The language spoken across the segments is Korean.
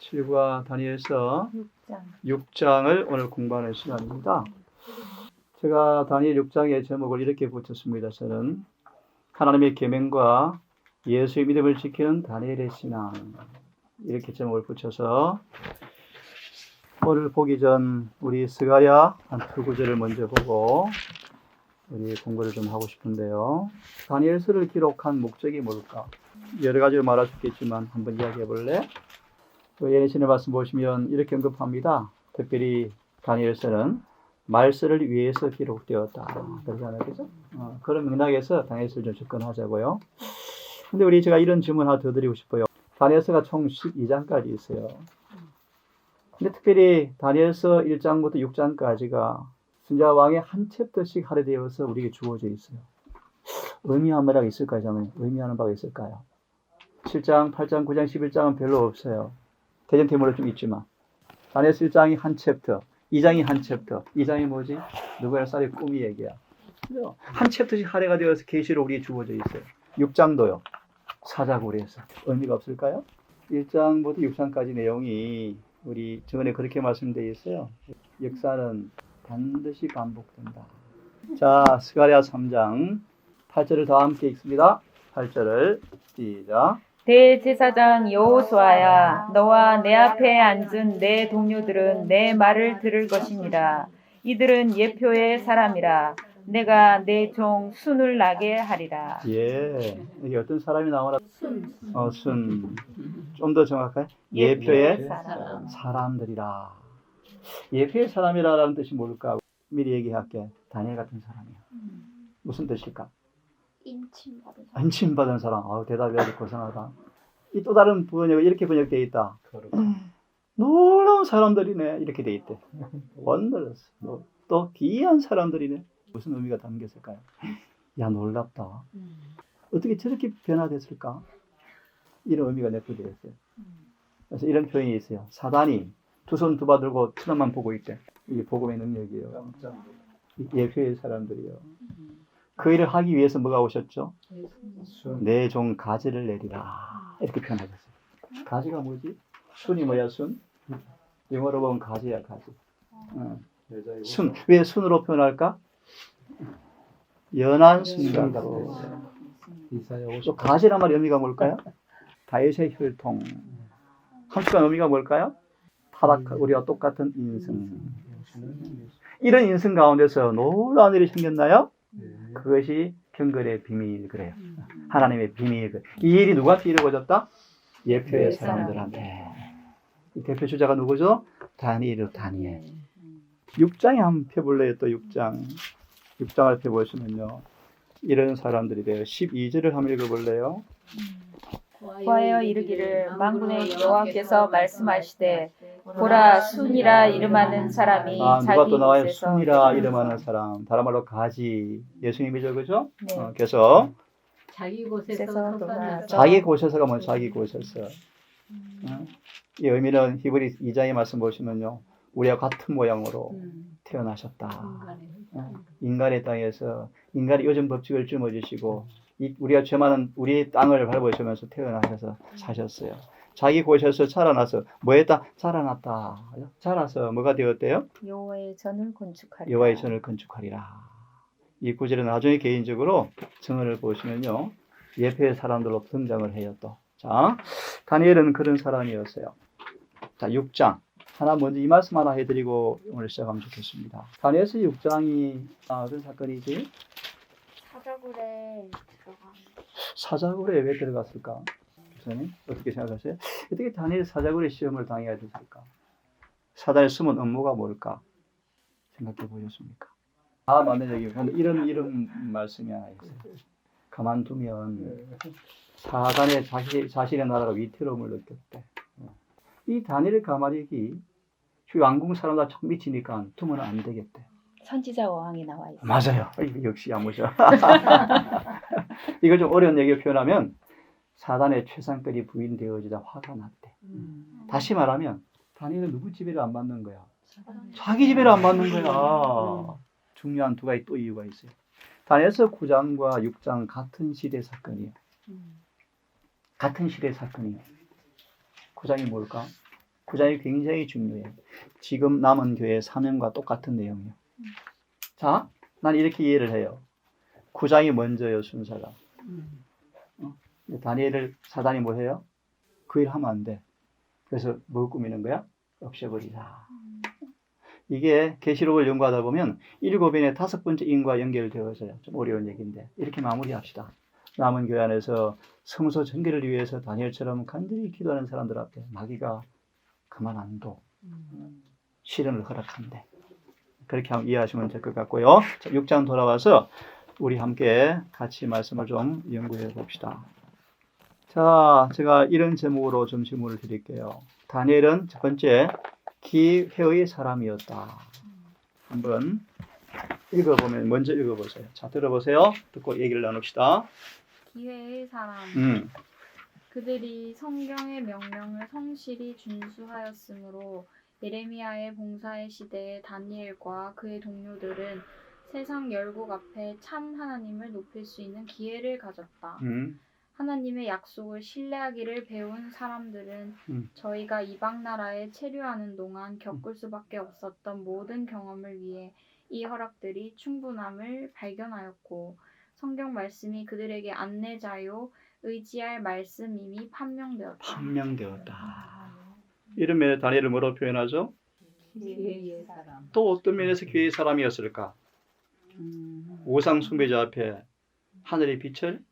7과 다니엘서 6장. 6장 을 오늘 공부하는 시간입니다. 제가 다니엘 6장의 제목을 이렇게 붙였습니다. 저는 하나님의 계명과 예수의 믿음을 지키는 다니엘의 신앙 이렇게 제목을 붙여서 오늘 보기 전 우리 스가랴 한 두 구절을 먼저 보고 우리 공부를 좀 하고 싶은데요. 다니엘서를 기록한 목적이 뭘까? 여러 가지로 말할 수 있겠지만 한번 이야기해 볼래? 그 예레신의 말씀 보시면 이렇게 언급합니다. 특별히 다니엘서는 말세를 위해서 기록되었다. 그러잖아요. 그죠? 어, 그런 맥락에서 다니엘서를 좀 접근하자고요. 근데 우리 제가 이런 질문 하나 더 드리고 싶어요. 다니엘서가 총 12장까지 있어요. 근데 특별히 다니엘서 1장부터 6장까지가 순자 왕의 한 챕터씩 할애되어서 우리에게 주어져 있어요. 의미하는 바가 있을까요? 저는 의미하는 바가 있을까요? 7장, 8장, 9장, 11장은 별로 없어요. 대전팀으로 좀 있지만 다니엘서 1장이 한 챕터, 2장이 한 챕터, 2장이 뭐지? 누구의 쌀의 꿈이 얘기야. 한 챕터씩 할애가 되어서 계시로 우리에 주어져 있어요. 6장도요. 사자고리 해서 의미가 없을까요? 1장부터 6장까지 내용이 우리 전에 그렇게 말씀되어 있어요. 역사는 반드시 반복된다. 자, 스가랴 3장 8절을 다 함께 읽습니다. 8절을 시작. 대제사장 여호수아야 너와 내 앞에 앉은 내 동료들은 내 말을 들을 것이니라 이들은 예표의 사람이라 내가 내 종 순을 나게 하리라 예, 이게 어떤 사람이 나오나? 어, 순. 좀 더 정확하게 예표의 사람. 사람들이라. 예표의 사람이라는 뜻이 뭘까? 미리 얘기할게. 다니엘 같은 사람이야. 무슨 뜻일까? 인침받은 사람. 안침받은 사람. 아우 대답이 아주 고상하다. 이 또 다른 번역은 이렇게 번역되어 있다. 놀라운 사람들이네. 이렇게 돼 있대. 원더러스. 뭐, 또 귀한 사람들이네. 무슨 의미가 담겼을까요? 야 놀랍다. 어떻게 저렇게 변화됐을까? 이런 의미가 내포되어 있어요. 그래서 이런 표현이 있어요. 사단이 두 손 두 바 들고 천원만 보고 있대. 이게 복음의 능력이에요. 예표의 사람들이요. 그 일을 하기 위해서 뭐가 오셨죠? 내 종 가지를 내리라. 이렇게 표현하셨어요. 가지가 뭐지? 순이 뭐야, 순? 영어로 보면 가지야, 가지. 어. 순. 왜 순으로 표현할까? 연한 같아요. 또 가지란 말 의미가 뭘까요? 다윗의 혈통. 함수가 의미가 뭘까요? 타락, 우리와 똑같은 인생. 이런 인생 가운데서 놀라운 일이 생겼나요? 그것이 경건의 비밀 그래요. 하나님의 비밀 그. 이 일이 누구한테 이루어졌다? 예표의 사람들한테. 이 대표 주자가 누구죠? 다니엘, 다니엘. 6장에 한번 펴볼래요, 또 6장. 6장을 펴보시면요. 이런 사람들이 돼요. 12절을 한번 읽어볼래요? 구하여 이르기를 만군의 여호와께서 말씀하시되 보라 순이라 이름하는 사람이 아, 누가 또 나와요? 순이라 이름하는 사람. 다른 말로 가지. 예수님이죠, 그죠? 네. 어, 그래서 자기 곳에서 자기 곳에서가 뭐 자기 곳에서. 어? 이 의미는 히브리 2장의 말씀 보시면요. 우리와 같은 모양으로 음. 태어나셨다. 어? 인간의 땅에서 인간의 요즘 법칙을 짊어지시고 이 우리가 죄 많은 우리의 땅을 밟으시면서 태어나셔서 사셨어요. 자기 곳에서 자라나서 뭐 했다? 자라났다. 자라서 뭐가 되었대요? 여호와의 전을 건축하리라 여호와의 전을 건축하리라. 이 구절은 나중에 개인적으로 증언을 보시면요. 예표의 사람들로 등장을 해요 또. 자, 다니엘은 그런 사람이었어요. 자, 6장. 하나 먼저 이 말씀 하나 해드리고 오늘 시작하면 좋겠습니다. 다니엘서 6장이 아, 어떤 사건이지? 사자굴에 들어간. 사자굴에 왜 들어갔을까? 교수님 어떻게 생각하세요? 어떻게 다니엘 사자굴에 시험을 당해야 됐을까? 사단의 숨은 업무가 뭘까? 생각해 보셨습니까? 아 얘기예요. 근데 이런 이런 말씀이 하나 있어요. 가만두면 사단의 자신, 자신의 나라가 위태로움을 느꼈대. 이 다니엘 가마리기 왕궁 사람들 참 미치니까 두면 안 되겠대. 선지자 왕이 나와 있어 맞아요. 이거 역시 야무져. 이걸 좀 어려운 얘기로 표현하면 사단의 최상급이 부인되어지다 화가 났대. 음. 다시 말하면 다니엘은 누구 지배를 안 받는 거야? 자기 지배를 안 받는 거야. 중요한 두 가지 또 이유가 있어요. 다니엘서 9장과 6장 같은 시대 사건이에요. 같은 시대 사건이에요. 9장이 뭘까? 구장이 굉장히 중요해요. 지금 남은 교회 사명과 똑같은 내용이에요. 자, 난 이렇게 이해를 해요. 구장이 먼저요, 순서가. 어? 다니엘을 사단이 뭐 해요? 그 일 하면 안 돼. 그래서 뭐 꾸미는 거야? 없애버리자. 이게 계시록을 연구하다 보면 일곱 인의 다섯 번째 인과 연결되어서요. 좀 어려운 얘기인데 이렇게 마무리합시다. 남은 교회 안에서 성소 전개를 위해서 다니엘처럼 간절히 기도하는 사람들 앞에 마귀가 그만 안 둬. 실현을 허락한대. 그렇게 한번 이해하시면 될 것 같고요. 자, 6장 돌아와서 우리 함께 같이 말씀을 좀 연구해 봅시다. 자, 제가 이런 제목으로 좀 질문을 드릴게요. 다니엘은 첫 번째 기회의 사람이었다. 한번 읽어보면 먼저 읽어보세요. 자, 들어보세요. 듣고 얘기를 나눕시다. 기회의 사람. 음, 그들이 성경의 명령을 성실히 준수하였으므로 예레미야의 봉사의 시대에 다니엘과 그의 동료들은 세상 열국 앞에 참 하나님을 높일 수 있는 기회를 가졌다. 음, 하나님의 약속을 신뢰하기를 배운 사람들은 음. 저희가 이방 나라에 체류하는 동안 겪을 수밖에 없었던 모든 경험을 위해 이 허락들이 충분함을 발견하였고 성경 말씀이 그들에게 안내자요 의지할 말씀임이 판명되었다. 판명되었다. 이런 면에 다니엘을 뭐로 표현하죠? 기회의 사람. 또 어떤 면에서 기회의 사람이었을까? 우상 숭배자 앞에 하늘의 빛을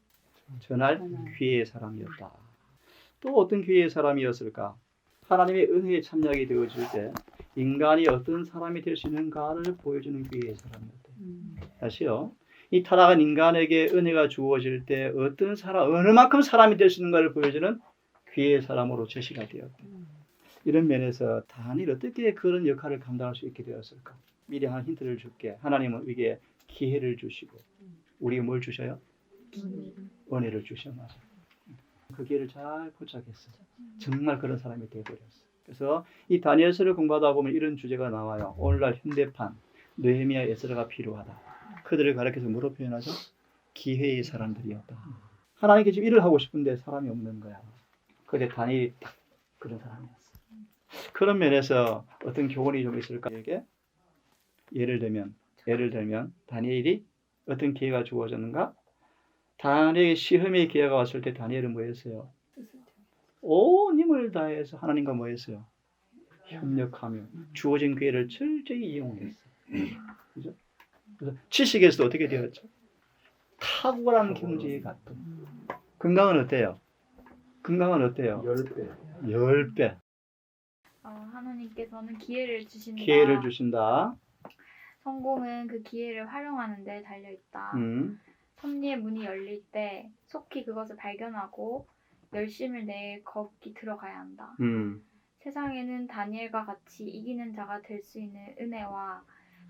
전할 기회의 사람이었다. 또 어떤 기회의 사람이었을까? 하나님의 은혜에 참여하게 되어질 때 인간이 어떤 사람이 될 수 있는가를 보여주는 기회의 사람이었다. 다시요. 이 타락한 인간에게 은혜가 주어질 때 어떤 사람, 어느 만큼 사람이 될 수 있는가를 보여주는 기회의 사람으로 제시가 되었다. 이런 면에서 다니엘 어떻게 그런 역할을 감당할 수 있게 되었을까? 미리 한 힌트를 줄게. 하나님은 우리에게 기회를 주시고 우리에게 뭘 주셔요? 은혜를 주셔 맞아. 그 기회를 잘 포착했어. 정말 그런 사람이 되어버렸어. 그래서 이 다니엘서를 공부하다 보면 이런 주제가 나와요. 오늘날 현대판 느헤미야 에스라가 필요하다. 그들을 가리켜서 뭐로 표현하죠? 기회의 사람들이었다. 하나님께 지금 일을 하고 싶은데 사람이 없는 거야. 그런데 다니엘이 딱 그런 사람이었어. 그런 면에서 어떤 교훈이 좀 있을까? 이게 예를 들면 예를 들면 다니엘이 어떤 기회가 주어졌는가? 다니엘의 시험의 기회가 왔을 때 다니엘은 뭐 했어요? 온 힘을 다해서 하나님과 뭐 했어요? 협력하며 주어진 기회를 철저히 이용했어. 그죠? 그래서 지식에서도 어떻게 되었죠? 탁월한 경지에 갔던. 건강은 어때요? 건강은 어때요? 10배. 열배 어, 하나님께서는 기회를 주신다. 기회를 주신다. 성공은 그 기회를 활용하는 데 달려 있다. 음, 섭리의 문이 열릴 때 속히 그것을 발견하고 열심을 내 거기 들어가야 한다. 음, 세상에는 다니엘과 같이 이기는 자가 될 수 있는 은혜와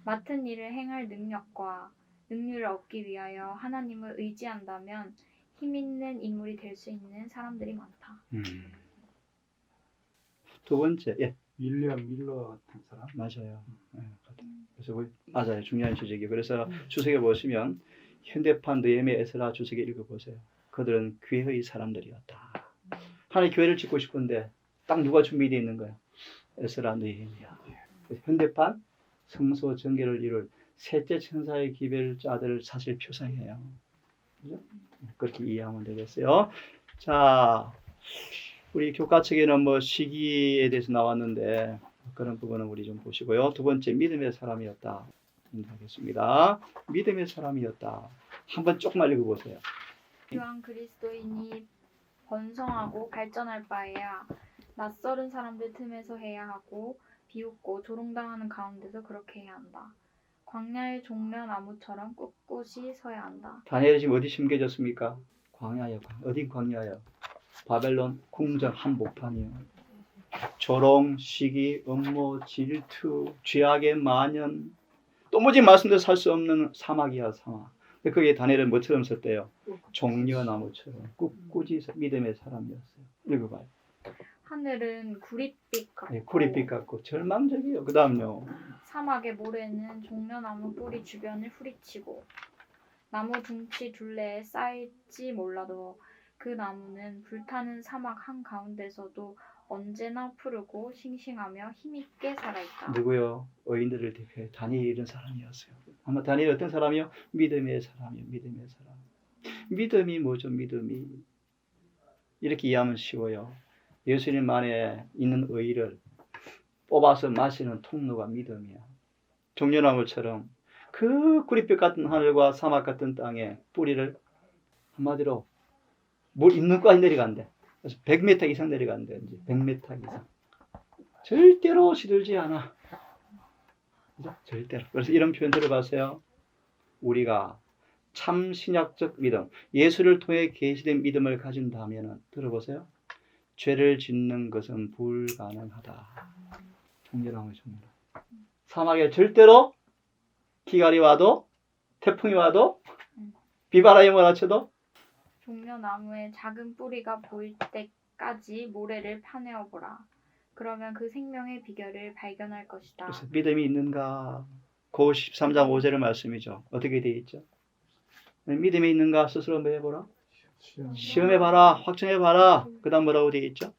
맡은 일을 행할 능력과 능률을 얻기 위하여 하나님을 의지한다면 힘 있는 인물이 될 수 있는 사람들이 많다. 음. 두 번째, 예, 윌리엄 밀러 같은 사람. 맞아요. 예, 그래서 우리- 맞아요. 중요한 지적이에요. 그래서 주석에 보시면 현대판 느헤미야 에스라 주석에 읽어보세요. 그들은 교회의 사람들이었다. 하나님 교회를 짓고 싶은데 딱 누가 준비되어 있는 거야? 에스라 느헤미야. 그래서 현대판 성소 전개를 이룰 셋째 천사의 기별자들을 사실 표상해요. 그죠? 그렇게 이해하면 되겠어요. 자, 우리 교과 책에는 뭐 시기에 대해서 나왔는데 그런 부분은 우리 좀 보시고요. 두 번째 믿음의 사람이었다. 하겠습니다. 믿음의 사람이었다. 한번 조금만 읽어보세요. 또한 그리스도인이 번성하고 발전할 바에야 낯설은 사람들 틈에서 해야 하고 비웃고 조롱당하는 가운데서 그렇게 해야 한다. 광야의 종려 나무처럼 꿋꿋이 서야 한다. 다니엘이 지금 어디 심겨졌습니까? 광야요. 광- 어디 광야요? 바벨론 궁전 한복판이요. 조롱, 시기, 음모, 질투, 죄악의 만연, 도무지 말씀대로 살 수 없는 사막이야 사막. 근데 그게 다니엘은 뭐처럼 썼대요? 종려나무처럼 꿋꿋이 서- 믿음의 사람이었어요. 읽어봐요. 하늘은 구릿빛 같고 예, 구릿빛 같고 절망적이에요. 그 다음요. 사막의 모래는 종려나무 뿌리 주변을 후리치고 나무 둥치 둘레에 쌓일지 몰라도 그 나무는 불타는 사막 한 가운데서도 언제나 푸르고 싱싱하며 힘있게 살아있다. 누구요? 의인들을 대표해 다니엘 이런 사람이었어요. 아마 다니엘 어떤 사람이요? 믿음의 사람이요. 믿음의 사람. 믿음이 뭐죠? 믿음이 이렇게 이해하면 쉬워요. 예수님 안에 있는 의를 뽑아서 마시는 통로가 믿음이야. 종려나무처럼 그 구릿빛 같은 하늘과 사막 같은 땅에 뿌리를 한마디로 물 있는 까지 내려간대. 그래서 100m 이상 내려간대. 이제 100m 이상. 절대로 시들지 않아. 그죠? 절대로. 그래서 이런 표현 들어봤어요. 우리가 참 신약적 믿음, 예수를 통해 계시된 믿음을 가진다면 들어보세요. 죄를 짓는 것은 불가능하다. 정렬하고 정렬. 사막에 절대로 기갈이 와도 태풍이 와도 비바람이 몰아쳐도 종려나무의 작은 뿌리가 보일 때까지 모래를 파내어 보라. 그러면 그 생명의 비결을 발견할 것이다. 그래서 믿음이 있는가? 고 13장 5절의 말씀이죠. 어떻게 되어 있죠? 믿음이 있는가 스스로 한번 해보라. 시험. 시험해봐라. 확정해봐라. 그 다음 뭐라고 되어 있죠?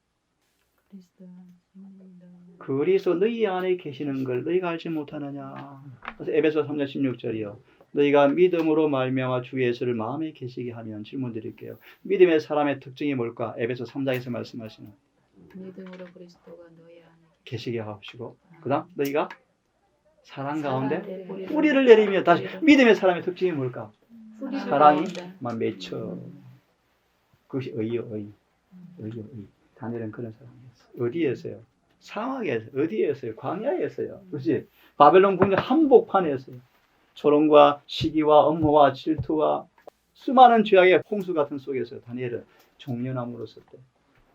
그리스도 너희 안에 계시는 걸 너희가 알지 못하느냐. 그래서 에베소 3장 16절이요. 너희가 믿음으로 말미암아 주 예수를 마음에 계시게 하면 질문 드릴게요. 믿음의 사람의 특징이 뭘까? 에베소 3장에서 말씀하시는 믿음으로 그리스도가 너희 안에 계시게 하시고 그다음 너희가 사랑 가운데 뿌리를 내리며 다시 믿음의 사람의 특징이 뭘까? 사랑이. 만 맺혀. 그것이 의요, 의. 의요, 의. 다니엘은 그런 사람이었어요. 어디에서요? 사막에서, 어디에서요? 광야에서요. 그렇지? 바벨론 궁전 한복판에서요. 조롱과 시기와 업무와 질투와 수많은 죄악의 홍수 같은 속에서 다니엘은 종려나무로 썼대.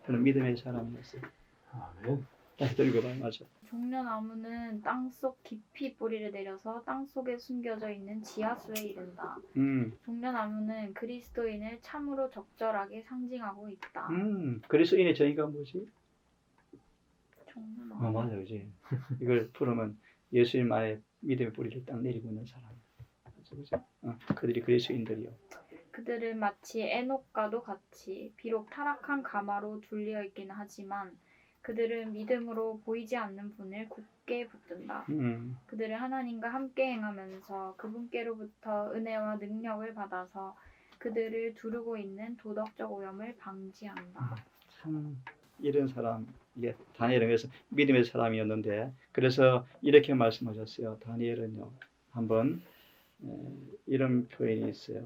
그런 믿음의 사람이었어요. 아멘. 읽어봐요. 맞아. 종려나무는 땅속 깊이 뿌리를 내려서 땅 속에 숨겨져 있는 지하수에 이른다. 음, 종려나무는 그리스도인을 참으로 적절하게 상징하고 있다. 음. 그리스도인의 정의가 뭐지? 종려나무. 어, 맞아, 그지. 이걸 풀으면 예수님 안에 믿음의 뿌리를 딱 내리고 있는 사람. 그죠? 어, 그들이 그리스도인들이요. 그들은 마치 에녹과도 같이 비록 타락한 가마로 둘리어 있기는 하지만 그들은 믿음으로 보이지 않는 분을 굳게 붙든다. 음, 그들은 하나님과 함께 행하면서 그분께로부터 은혜와 능력을 받아서 그들을 두르고 있는 도덕적 오염을 방지한다. 참 이런 사람, 이게 다니엘은 그래서 믿음의 사람이었는데 그래서 이렇게 말씀하셨어요. 다니엘은요, 한번 에, 이런 표현이 있어요.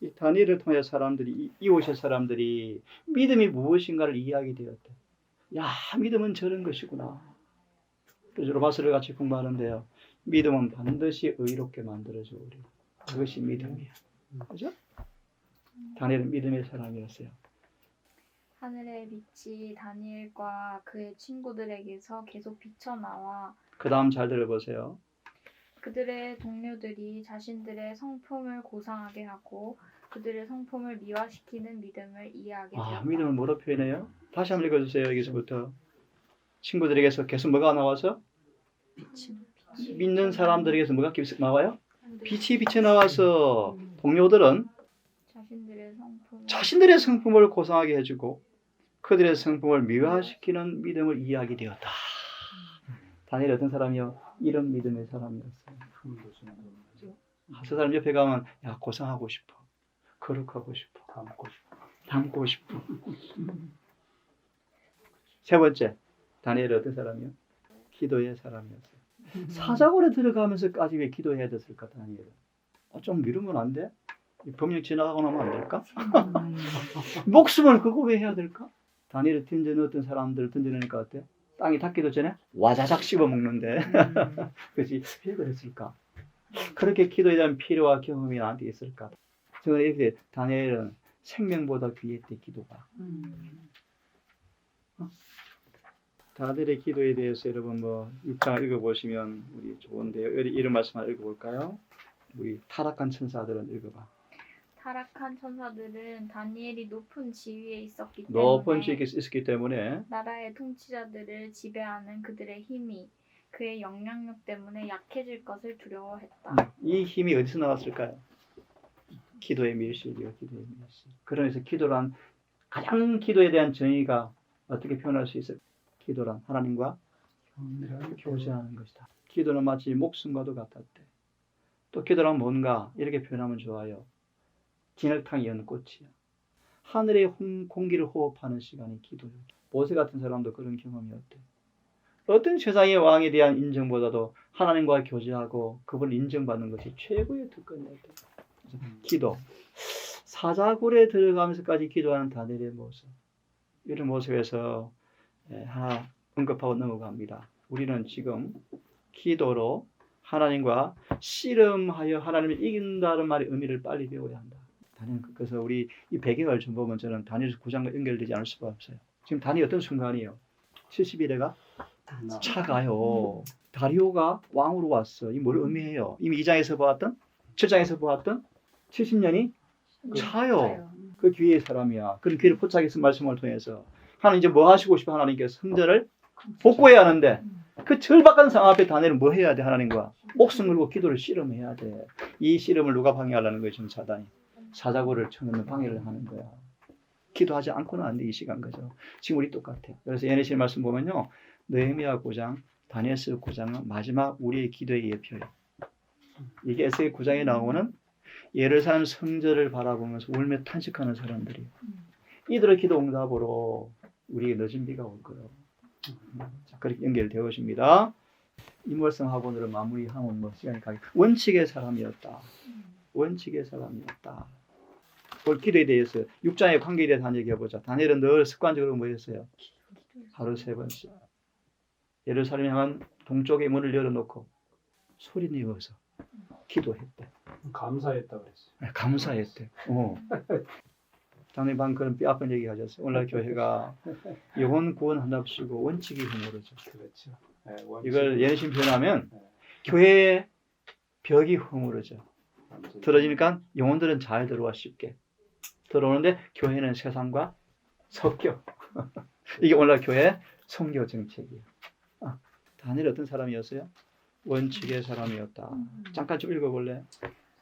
이 다니엘을 통해 사람들이 이- 이웃의 사람들이 믿음이 무엇인가를 이해하게 되었대. 야, 믿음은 저런 것이구나. 그래서 로마서를 같이 공부하는데요. 믿음은 반드시 의롭게 만들어줘 우리. 그것이 믿음이야. 그죠? 다니엘은 믿음의 사람이었어요. 하늘의 빛이 다니엘과 그의 친구들에게서 계속 비쳐나와 그 다음 잘 들어보세요. 그들의 동료들이 자신들의 성품을 고상하게 하고 그들의 성품을 미화시키는 믿음을 이해하게 아, 되었다. 믿음을 뭐로 표현해요? 다시 한번 읽어주세요. 여기서부터. 친구들에게서 계속 뭐가 나와서? 믿는 사람들에게서 뭐가 계속 나와요? 빛이 비쳐 나와서 동료들은 자신들의 성품을 자신들의 성품을 고상하게 해주고 그들의 성품을 미화시키는 믿음을 이해하게 되었다. 다니엘 어떤 사람이요? 이런 믿음의 사람이었어요. 저 사람 옆에 가면 야 고상하고 싶어. 거룩하고 싶어. 담고 싶어. 닮고 싶어. 세 번째, 다니엘 어떤 사람이요? 기도의 사람이었어요. 사자굴에 들어가면서까지 왜 기도해야 됐을까, 다니엘은? 아, 좀 미루면 안 돼? 이 법령 지나가고 나면 안 될까? 목숨을 그거 왜 해야 될까? 다니엘을 던져 넣었던 사람들을 던져내니까 어때? 땅이 닿기도 전에 와자작 씹어 먹는데. 그렇지, 왜 그랬을까? 그렇게 기도에 대한 필요와 경험이 나한테 있을까? 저는 이렇게 다니엘은 생명보다 귀했대 기도가. 다들의 기도에 대해서 여러분 뭐 6장 읽어보시면 우리 좋은데요. 이런- 이런 말씀 한번 읽어볼까요? 우리 타락한 천사들은 읽어봐. 타락한 천사들은 다니엘이 높은 지위에 있었기 때문에 높은 지위에 있었기 때문에 나라의 통치자들을 지배하는 그들의 힘이 그의 영향력 때문에 약해질 것을 두려워했다. 이 힘이 어디서 나왔을까요? 기도의 밀실이요, 기도의 밀실. 그러면서 기도란 가장 기도에 대한 정의가 어떻게 표현할 수 있어요? 기도란 하나님과 교제하는 것이다. 기도는 마치 목숨과도 같았대. 또 기도란 뭔가 이렇게 표현하면 좋아요. 진흙탕이 연 꽃이야. 하늘의 홍- 공기를 호흡하는 시간이 기도요. 모세 같은 사람도 그런 경험이었대. 어떤 세상의 왕에 대한 인정보다도 하나님과 교제하고 그분을 인정받는 것이 최고의 특권이었대. 기도. 사자굴에 들어가면서까지 기도하는 다니엘의 모습. 이런 모습에서 예, 하나 언급하고 넘어갑니다. 우리는 지금 기도로 하나님과 씨름하여 하나님을 이긴다는 말의 의미를 빨리 배워야 한다. 다니엘 그래서 우리 이 배경을 좀 보면 저는 다니엘 9장과 연결되지 않을 수가 없어요. 지금 다니엘 어떤 순간이에요? 70일에가 차가요. 다리오가 왕으로 왔어. 이뭘 의미해요? 이미 2장에서 보았던 7장에서 보았던 70년이 차요. 그 귀의 사람이야. 그런 귀를 포착해서 말씀을 통해서 하나님 이제 뭐 하시고 싶어 하나님께서 성전을 복구해야 하는데 그 절박한 상황 앞에 다니엘은 뭐 해야 돼 하나님과 목숨 걸고 기도를 씨름해야 돼. 이 씨름을 누가 방해하려는 거예요 지금 사단이 사자고를 쳐넣는 방해를 하는 거야. 기도하지 않고는 안 돼 이 시간 거죠. 지금 우리 똑같아. 그래서 예내실 말씀 보면요 느헤미야 9장, 다니엘서 9장은 마지막 우리의 기도의 예표예요. 이게 에스겔 9장에 나오는 예루살렘 성전을 바라보면서 울며 탄식하는 사람들이 이들의 기도 응답으로 우리에게 늦은 비가 올 거예요. 자, 그렇게 연결되어 있습니다. 이 말씀하고 오늘은 마무리하면 뭐 시간이 가겠 원칙의 사람이었다. 원칙의 사람이었다. 올 기도에 대해서 6장의 관계에 대해서 한 얘기 해보자. 다니엘은 늘 습관적으로 뭐 했어요? 하루 세 번씩. 예루살렘 향한 동쪽의 문을 열어놓고 소리 내어서 기도했대. 감사했다 그랬어요. 네, 감사했대. 어. 방금 그런 뼈 아픈 얘기 하셨어요. 오늘 교회가 영혼 구원한답시고 원칙이 흐물어져. 그렇죠. 네. 이걸 예신 표현하면 네. 교회의 벽이 허물어져. 들어지니까 영혼들은 잘 들어와 쉽게. 들어오는데 교회는 세상과 섞여. 이게 오늘날 교회 성교 정책이에요. 아, 다니엘 어떤 사람이었어요? 원칙의 사람이었다. 잠깐 좀 읽어볼래?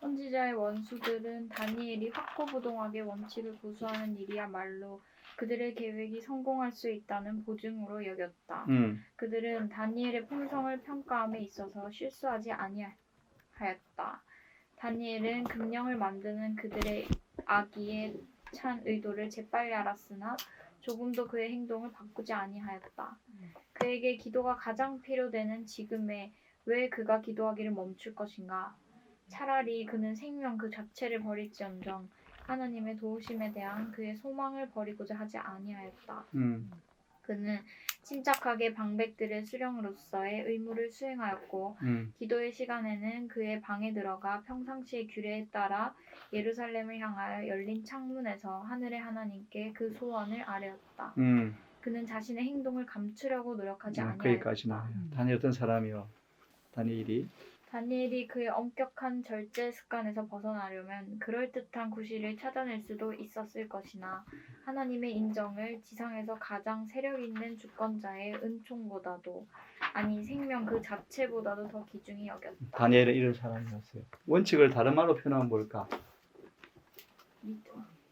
선지자의 원수들은 다니엘이 확고부동하게 원칙을 고수하는 일이야말로 그들의 계획이 성공할 수 있다는 보증으로 여겼다. 음, 그들은 다니엘의 품성을 평가함에 있어서 실수하지 아니하였다. 다니엘은 금령을 만드는 그들의 악의에 찬 의도를 재빨리 알았으나 조금도 그의 행동을 바꾸지 아니하였다. 그에게 기도가 가장 필요되는 지금에 왜 그가 기도하기를 멈출 것인가? 차라리 그는 생명 그 자체를 버릴지언정 하나님의 도우심에 대한 그의 소망을 버리고자 하지 아니하였다. 음, 그는 침착하게 방백들의 수령으로서의 의무를 수행하였고 음, 기도의 시간에는 그의 방에 들어가 평상시의 규례에 따라 예루살렘을 향하여 열린 창문에서 하늘의 하나님께 그 소원을 아뢰었다. 음. 그는 자신의 행동을 감추려고 노력하지 음, 아니하였다. 거기까지만 해요. 다니엘 어떤 사람이요? 다니엘이 다니엘이 그의 엄격한 절제 습관에서 벗어나려면 그럴듯한 구실을 찾아낼 수도 있었을 것이나 하나님의 인정을 지상에서 가장 세력 있는 주권자의 은총보다도 아니 생명 그 자체보다도 더 귀중히 여겼다. 다니엘은 이런 사람이었어요. 원칙을 다른 말로 표현하면 뭘까?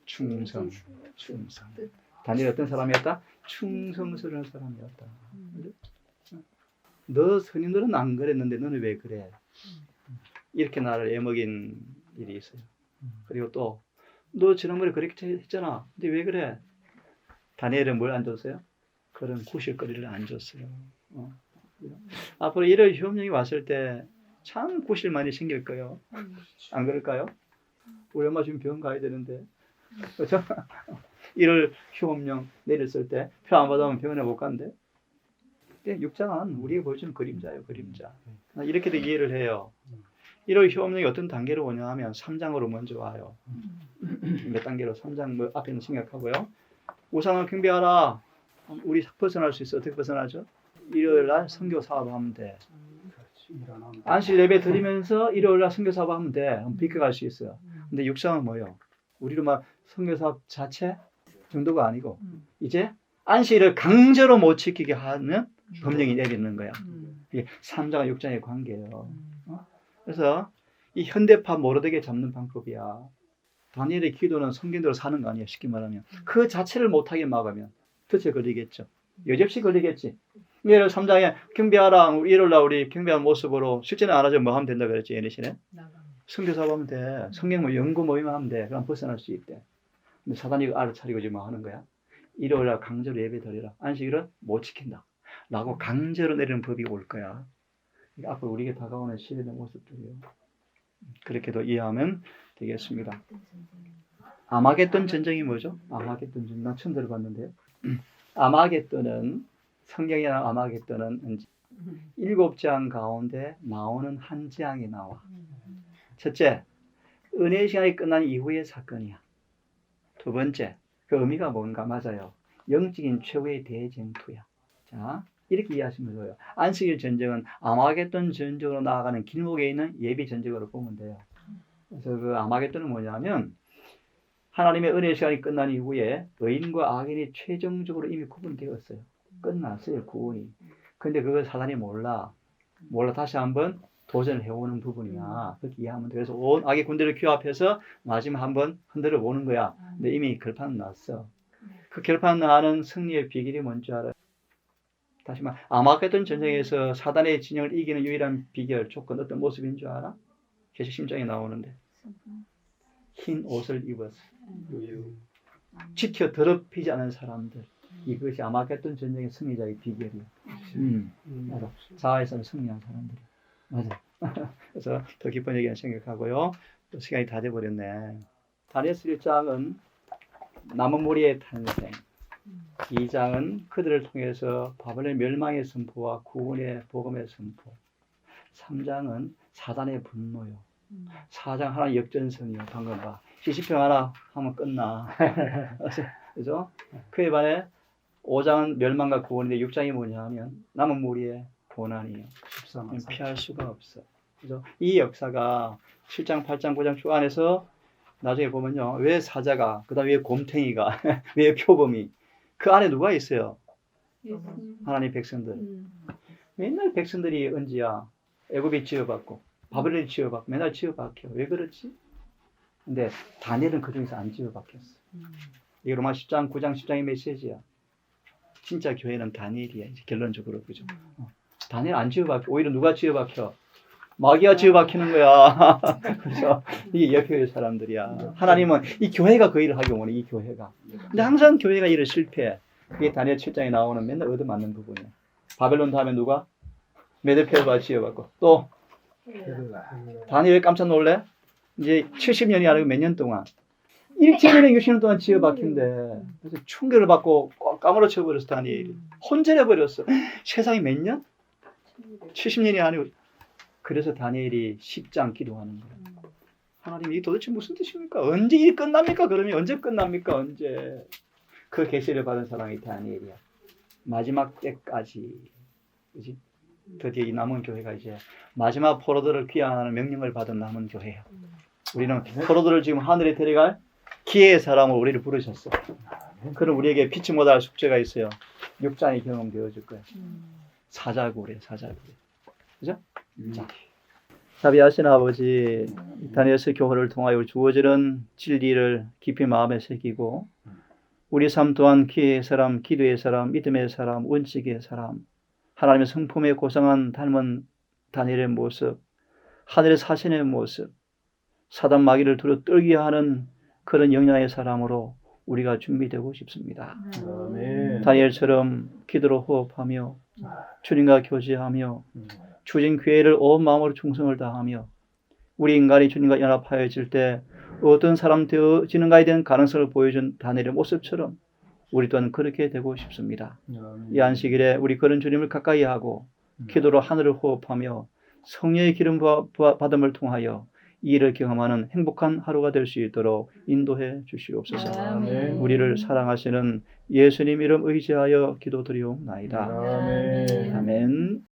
충성, 충성. 다니엘 어떤 사람이었다? 충성스러운 사람이었다. 너 스님들은 안 그랬는데 너는 왜 그래? 이렇게 나를 애먹인 일이 있어요. 그리고 또 너 지난번에 그렇게 했잖아. 근데 왜 그래? 다니엘은 뭘 안 줬어요? 그런 구실거리를 안 줬어요. 어. 앞으로 이런 휴업령이 왔을 때 참 구실 많이 생길 거예요. 안 그럴까요? 우리 엄마 지금 병원 가야 되는데 그렇죠? 이를 휴업령 내렸을 때 표 안 받으면 병원에 못 간대. 근데 육장은 우리가 보여주는 그림자예요, 그림자. 나 이렇게도 이해를 해요. 1월 휴업령이 어떤 단계로 오냐 하면 3장으로 먼저 와요. 몇 단계로? 3장 뭐 앞에는 생각하고요. 우상을 경배하라. 우리 벗어날 수 있어. 어떻게 벗어나죠? 일요일 날 선교 사업 하면 돼. 그렇지. 일어나면 안식 예배 드리면서 일요일 날 선교 사업 하면 돼. 비켜갈 수 있어요. 근데 육상은 뭐예요? 우리로 막 선교 사업 자체 정도가 아니고 이제 안식일을 강제로 못 지키게 하는 법령이 내리는 거야. 이게 3장과 6장의 관계예요. 어? 그래서 이 현대파 모르되게 잡는 방법이야. 다니엘의 기도는 성경대로 사는 거 아니야. 쉽게 말하면 그 자체를 못하게 막으면 도대체 걸리겠죠. 여접시 걸리겠지. 예를 3장에 경배하라 우리 이럴라 우리 경배한 모습으로 실제는 안 하죠 뭐 하면 된다 그랬지 예니시네 성교 사업 하면 돼 성경 뭐 연구 모임만 하면 돼 그럼 벗어날 수 있대 근데 사단이 알아차리고 지금 뭐 하는 거야 일요일날 강제로 예배 드리라 안식일은 못 지킨다 라고 강제로 내리는 법이 올 거야 앞으로 우리에게 다가오는 시대의 모습들이요 그렇게도 이해하면 되겠습니다 아마겟돈 전쟁이 뭐죠? 아마겟돈 전쟁 나 처음 들어봤는데요 아마겟돈은 성경에 나온 아마겟돈은 일곱 장 가운데 나오는 한 장이 나와. 첫째, 은혜의 시간이 끝난 이후의 사건이야. 두 번째, 그 의미가 뭔가 맞아요. 영적인 최후의 대쟁투야. 자, 이렇게 이해하시면 돼요. 안식일 전쟁은 아마겟돈 전쟁으로 나아가는 길목에 있는 예비 전쟁으로 보면 돼요. 그래서 그 아마겟돈은 뭐냐면 하나님의 은혜의 시간이 끝난 이후에 의인과 악인이 최종적으로 이미 구분되었어요. 끝났어요, 구원이. 근데 그걸 사단이 몰라. 몰라 다시 한번 도전을 해오는 부분이야. 그렇게 이해하면 돼. 그래서 온 악의 군대를 규합해서 마지막 한번 흔들어 보는 거야. 근데 이미 결판은 났어. 그 결판 나는 승리의 비결이 뭔지 알아요? 다시 말, 아마겟돈 전쟁에서 사단의 진영을 이기는 유일한 비결, 조건 어떤 모습인 줄 알아? 계시 심장에 나오는데 흰 옷을 입었어. 지켜 더럽히지 않은 사람들. 이것이 아마겟돈 전쟁의 승리자의 비결이야. 음. 음. 맞아. 자아에서는 승리한 사람들. 맞아. 그래서 더 깊은 얘기는 생각하고요. 또 시간이 다 돼버렸네. 다니엘스 1장은 남은 무리의 탄생. 2장은 그들을 통해서 바벨의 멸망의 선포와 구원의 복음의 선포. 3장은 사단의 분노요. 4장 하나 역전선이요. 방금 봐. 시시평 하나 하면 끝나. 그죠? 그에 반해 5장은 멸망과 구원인데 6장이 뭐냐 하면 남은 무리의 고난이에요. 14만 피할 수가 없어. 그죠? 이 역사가 7장, 8장, 9장 쭉 안에서 나중에 보면요. 왜 사자가, 그 다음에 왜 곰탱이가, 왜 표범이, 그 안에 누가 있어요? 하나님 백성들. 맨날 백성들이 언제야? 애굽이 지어받고, 바벨론이 지어받고, 맨날 지어박혀. 왜 그렇지? 근데 다니엘은 그 중에서 안 지어박혔어. 이게 로마 10장, 9장, 10장의 메시지야. 진짜 교회는 다니엘이야. 이제 결론적으로 그죠? 어. 다니엘 안 지어박혀. 오히려 누가 지어박혀? 마귀가 지어박히는 거야. 그래서 이게 역교회 사람들이야. 하나님은 이 교회가 그 일을 하기 원해. 이 교회가. 근데 항상 교회가 일을 실패해. 그게 다니엘 7장에 나오는 맨날 얻어맞는 부분이야. 바벨론 다음에 누가? 메데페가 지어받고 또 다니엘 깜짝 놀래? 이제 70년이 아니고 몇 년 동안 일제년에 60년 동안 지어박힌데 그래서 충격을 받고 꽉 까무러쳐 버렸어 다니엘이 혼절해 버렸어 세상이 몇 년? 70년이 아니고 그래서 다니엘이 10장 기도하는 거야 하나님 이게 도대체 무슨 뜻입니까? 언제 일 끝납니까? 그러면 언제 끝납니까? 언제 그 계시를 받은 사람이 다니엘이야 마지막 때까지 그지? 드디어 이 남은 교회가 이제 마지막 포로들을 귀환하는 명령을 받은 남은 교회야. 우리는 포로들을 지금 하늘에 데려갈 기회의 사람으로 우리를 부르셨어. 그럼 우리에게 피치 못할 숙제가 있어요. 육장이 경험되어질 거야. 사자고 그래, 사자고 그래. 자. 자비하신 아버지, 다니엘스 교회를 통하여 주어지는 진리를 깊이 마음에 새기고 우리 삶 또한 기회의 사람, 기도의 사람, 믿음의 사람, 원칙의 사람, 하나님의 성품에 고상한 닮은 다니엘의 모습, 하늘의 사신의 모습, 사단 마귀를 두려 떨게 하는 그런 영향의 사람으로 우리가 준비되고 싶습니다. 아멘. 다니엘처럼 기도로 호흡하며 주님과 교제하며 주진 교회를 온 마음으로 충성을 다하며 우리 인간이 주님과 연합하여질 때 어떤 사람 되어지는가에 대한 가능성을 보여준 다니엘의 모습처럼 우리 또한 그렇게 되고 싶습니다. 이 안식일에 우리 그런 주님을 가까이 하고 기도로 하늘을 호흡하며 성령의 기름 받음을 통하여 이 일을 경험하는 행복한 하루가 될 수 있도록 인도해 주시옵소서. 아멘. 우리를 사랑하시는 예수님 이름 의지하여 기도드리옵나이다. 아멘. 아멘.